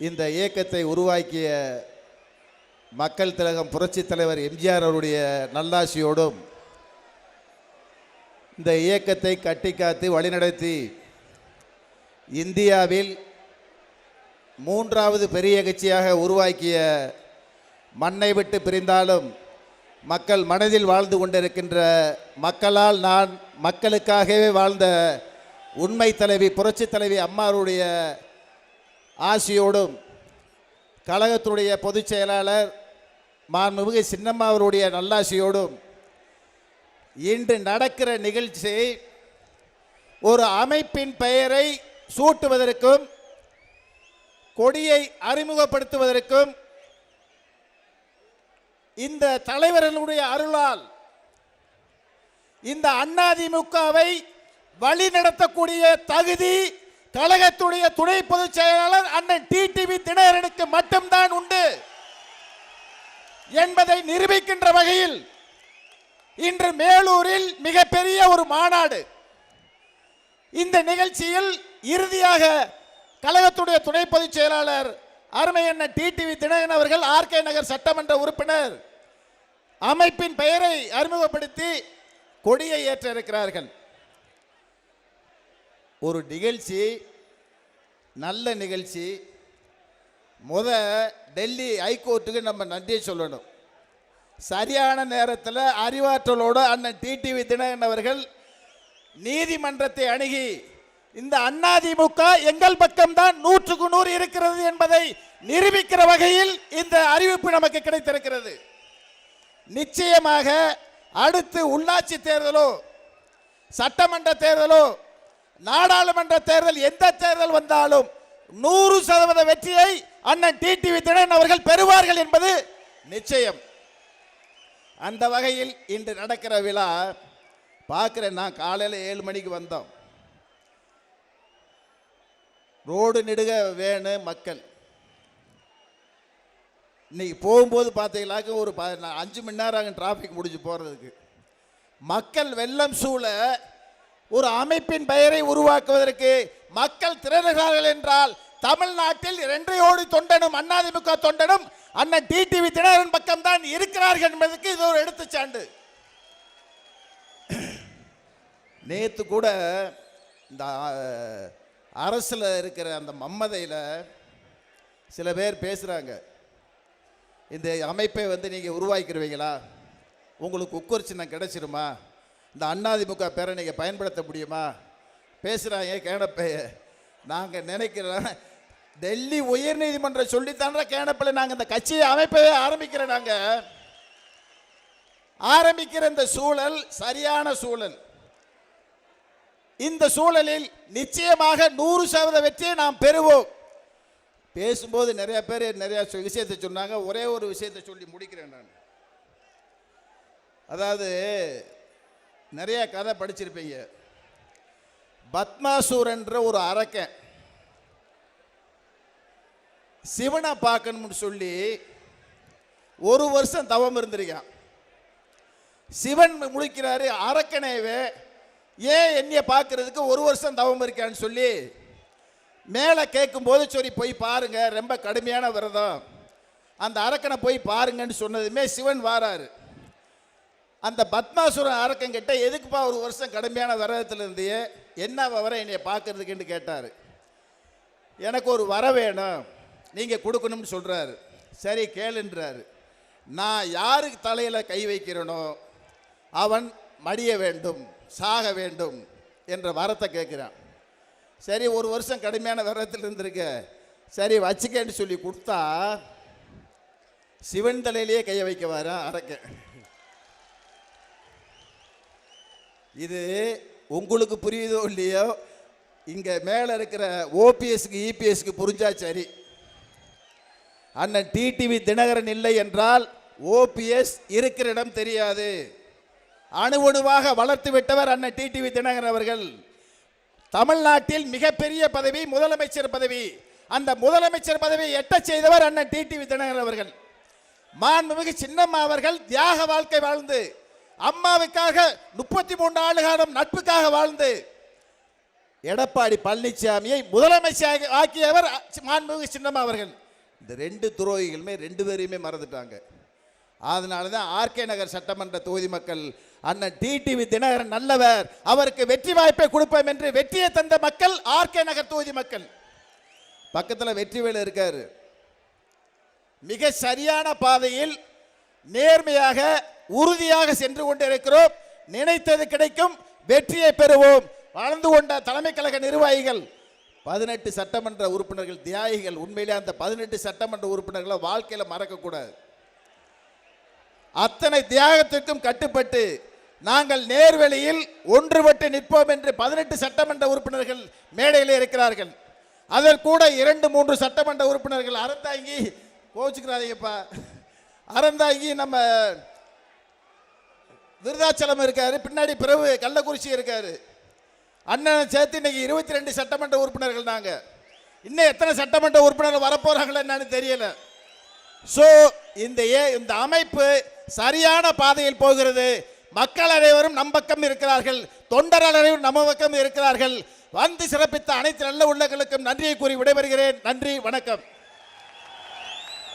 இந்த இயக்கத்தை உருவாக்கிய மக்கள் திலகம் புரட்சித் தலைவர் எம்ஜிஆர் அவருடைய நல்லாசியோடும் இந்த இயக்கத்தை கட்டி காத்து வழிநடத்தி இந்தியாவில் மூன்றாவது பெரிய கட்சியாக உருவாக்கிய மண்ணை விட்டு பிரிந்தாலும் மக்கள் மனதில் வாழ்ந்து கொண்டிருக்கின்ற மக்களால் நான் மக்களுக்காகவே வாழ்ந்த உண்மை தலைவி புரட்சி தலைவி அம்மாருடைய ஆசியோடும் கழகத்துடைய பொதுச் செயலாளர் மாண்புமிகு சின்னம்மா அவருடைய நல்லாசியோடும் இன்று நடக்கிற நிகழ்ச்சி ஒரு அமைப்பின் பெயரை சூட்டுவதற்கும் கொடியை அறிமுகப்படுத்துவதற்கும் இந்த தலைவர்களுடைய அருளால் இந்த அதிமுகவை வழி நடத்தக்கூடிய தகுதி கழகத்துடைய துணை பொதுச் செயலாளர் அண்ணன் டிடிவி தினகரனுக்கு மட்டும்தான் உண்டு என்பதை நிரூபிக்கின்ற வகையில் இன்று மேலூரில் மிகப்பெரிய ஒரு மாநாடு. இந்த நிகழ்ச்சியில் இறுதியாக கழகத்துடைய துணை பொதுச் செயலாளர் அருமை டிடிவி தினகரன் அவர்கள் ஆர்கே நகர் சட்டமன்ற உறுப்பினர் அமைப்பின் பெயரை அறிமுகப்படுத்தி கொடியை ஏற்ற இருக்கிறார்கள் ஒரு நிகழ்ச்சி நல்ல நிகழ்ச்சி. முத டெல்லி ஹைகோர்ட்டுக்கு நம்ம நன்றியை சொல்லணும். சரியான நேரத்தில் அறிவாற்றலோடு அண்ணன் டிடிவி தினகரன் அவர்கள் நீதிமன்றத்தை அணுகி இந்த அதிமுக எங்கள் பக்கம்தான் நூற்றுக்கு நூறு இருக்கிறது என்பதை நிரூபிக்கிற வகையில் இந்த அறிவிப்பு நமக்கு கிடைத்திருக்கிறது. நிச்சயமாக அடுத்து உள்ளாட்சி தேர்தலோ சட்டமன்ற தேர்தலோ நாடாளுமன்ற தேர்தல் எந்த தேர்தல் வந்தாலும் நூறு சதவீத வெற்றியை அண்ணன் டிடிவி தினகரன் அவர்கள் பெறுவார்கள் என்பது நிச்சயம். அந்த வகையில் இன்று நடக்கிற விழா பார்க்குறேன். நான் காலையில் ஏழு மணிக்கு வந்தோம். ரோடு நெடுக வேணும் மக்கள். இன்னைக்கு போகும்போது பார்த்தீங்களாக்க ஒரு ப அஞ்சு மணி நேரம் ஆகும் டிராஃபிக் முடிஞ்சு போகிறதுக்கு மக்கள் வெள்ளம் சூழ ஒரு அமைப்பின் பெயரை உருவாக்குவதற்கு மக்கள் திரளுகிறார்கள் என்றால் தமிழ்நாட்டில் இரண்டையோடு தொண்டனும் அதிமுக தொண்டனும் அண்ணன் டிடிவி தினகரன் பக்கம்தான் இருக்கிறார்கள் என்பதற்கு இது ஒரு எடுத்துச்சாண்டு. நேற்று கூட இந்த அரசில் இருக்கிற அந்த மம்மதையில் சில பேர் பேசுகிறாங்க இந்த அமைப்பை வந்து நீங்கள் உருவாக்கிடுவீங்களா உங்களுக்கு உக்கர் சின்னம் கிடைச்சிருமா? இந்த அண்ணாதிமுக பேரை நீங்கள் பயன்படுத்த முடியுமா? பேசுகிறாங்க கேனப்பைய நாங்கள் நினைக்கிறோம். டெல்லி உயர்நீதிமன்றம் சொல்லித்தான கேனப்பில் நாங்கள் இந்த கட்சியை அமைப்பவே ஆரம்பிக்கிறோம் நாங்கள் ஆரம்பிக்கிற இந்த சூழல் சரியான சூழல். இந்த சூழலில் நிச்சயமாக நூறு சதவீத வெற்றியை நாம் பெறுவோம். பேசும்போது நிறைய பேர் நிறைய சொ- விஷயத்தை சொன்னாங்க. ஒரே ஒரு விஷயத்தை சொல்லி முடிக்கிறேன் நான். அதாவது நிறைய கதை படிச்சிருப்பீங்க. பத்மாசூரன்ற ஒரு அரக்கன் சிவனை பார்க்கணும்னு சொல்லி ஒரு வருஷம் தவம் இருந்திருக்கான். சிவன் முழிக்கிறாரு அரக்கனேவே ஏன் என்னைய பார்க்கறதுக்கு ஒரு வருஷம் தவம் இருக்கான்னு சொல்லி மேலே கேட்கும்போது சரி போய் பாருங்க ரொம்ப கடுமையான விரதம். அந்த அரக்கனை போய் பாருங்கன்னு சொன்னதுமே சிவன் வாராரு. அந்த பத்மாசுரன் அரக்கங்கிட்ட எதுக்குப்பா ஒரு வருஷம் கடுமையான விரதத்தில் இருந்தியே என்ன வர என்னைய பார்க்கறதுக்குன்னு கேட்டார். எனக்கு ஒரு வர வேணும் நீங்கள் கொடுக்கணும்னு சொல்கிறாரு சரி கேளுன்றாரு. நான் யாருக்கு தலையில் கை வைக்கிறேனோ அவன் மடிய வேண்டும் சாக வேண்டும் என்ற வரத்தை கேட்குறான். சரி ஒரு வருஷம் கடுமையான விரதத்தில் இருந்திருக்க சரி வச்சுக்கேன்னு சொல்லி கொடுத்தா சிவன் தலையிலேயே கையை வைக்க வர அரக்க இது உங்களுக்கு புரியுதோ இல்லையோ? இங்கே மேலே இருக்கிற ஓபிஎஸ்க்கு இபிஎஸ்க்கு புரிஞ்சா சரி. அண்ணன் டிடிவி தினகரன் இல்லை என்றால் ஓபிஎஸ் இருக்கிற இடம் தெரியாது. அணுவணுவாக வளர்த்து விட்டவர் அண்ணன் டிடிவி தினகரன் அவர்கள். தமிழ்நாட்டில் மிகப்பெரிய பதவி முதலமைச்சர் பதவி. அந்த முதலமைச்சர் பதவியை எட்ட செய்தவர் அண்ணன் டிடிவி தினகரன் அவர்கள். மாண்புமிகு சின்னம்மா அவர்கள் தியாக வாழ்க்கை வாழ்ந்து அம்மாவுக்காக முப்பத்தி மூன்று ஆண்டுகாலம் நட்புக்காக வாழ்ந்து எடப்பாடி பழனிசாமியை முதலமைச்சர் ஆக்கியவர் மாண்புமிகு சின்னம்மா அவர்கள். இந்த ரெண்டு துரோகிகளுமே ரெண்டு பேரையுமே மறந்துட்டாங்க. அதனால தான் ஆர்கே நகர் சட்டமன்ற தொகுதி மக்கள் அண்ணன் டிடிவி தினகரன் நல்லவர் அவருக்கு வெற்றி வாய்ப்பை கொடுப்போம் என்று வெற்றியை தந்த மக்கள் ஆர்கே நகர் தொகுதி மக்கள். பக்கத்தில் வெற்றிவேலு இருக்காரு. மிக சரியான பாதையில் நேர்மையாக உறுதியாக சென்று கொண்டிருக்கிறோம். நினைத்தது கிடைக்கும். வெற்றியை பெறுவோம். வளர்ந்து கொண்ட தலைமை கழக நிர்வாகிகள் பதினெட்டு சட்டமன்ற உறுப்பினர்கள் தியாகிகள் உண்மையிலே அந்த பதினெட்டு சட்டமன்ற உறுப்பினர்களை வாழ்க்கையில் மறக்கக்கூடாது. அத்தனை தியாகத்திற்கும் கட்டுப்பட்டு நாங்கள் நேர்வழியில் ஒன்றுபட்டு நிற்போம் என்று பதினெட்டு சட்டமன்ற உறுப்பினர்கள் மேடையில் இருக்கிறார்கள். அதில் கூட இரண்டு மூன்று சட்டமன்ற உறுப்பினர்கள் அறந்தாங்கி கோச்சுக்கிறாதீங்கப்பா. அறந்தாங்கி நம்ம விருதாச்சலம் இருக்காரு பின்னாடி பிறகு கள்ளக்குறிச்சி இருக்காரு. அண்ணனை சேர்த்து இன்னைக்கு இருபத்தி ரெண்டு சட்டமன்ற உறுப்பினர்கள் நாங்க. இன்னும் எத்தனை சட்டமன்ற உறுப்பினர்கள் வரப்போறாங்களோ என்னன்னு தெரியல. ஸோ இந்த ஏ இந்த அமைப்பு சரியான பாதையில் போகிறது. மக்கள் அனைவரும் நம் பக்கம் இருக்கிறார்கள். தொண்டர் அனைவரும் நம்ம பக்கம் இருக்கிறார்கள். வந்து சிறப்பித்த அனைத்து நல்ல உள்ளங்களுக்கும் நன்றியை கூறி விடைபெறுகிறேன். நன்றி வணக்கம்.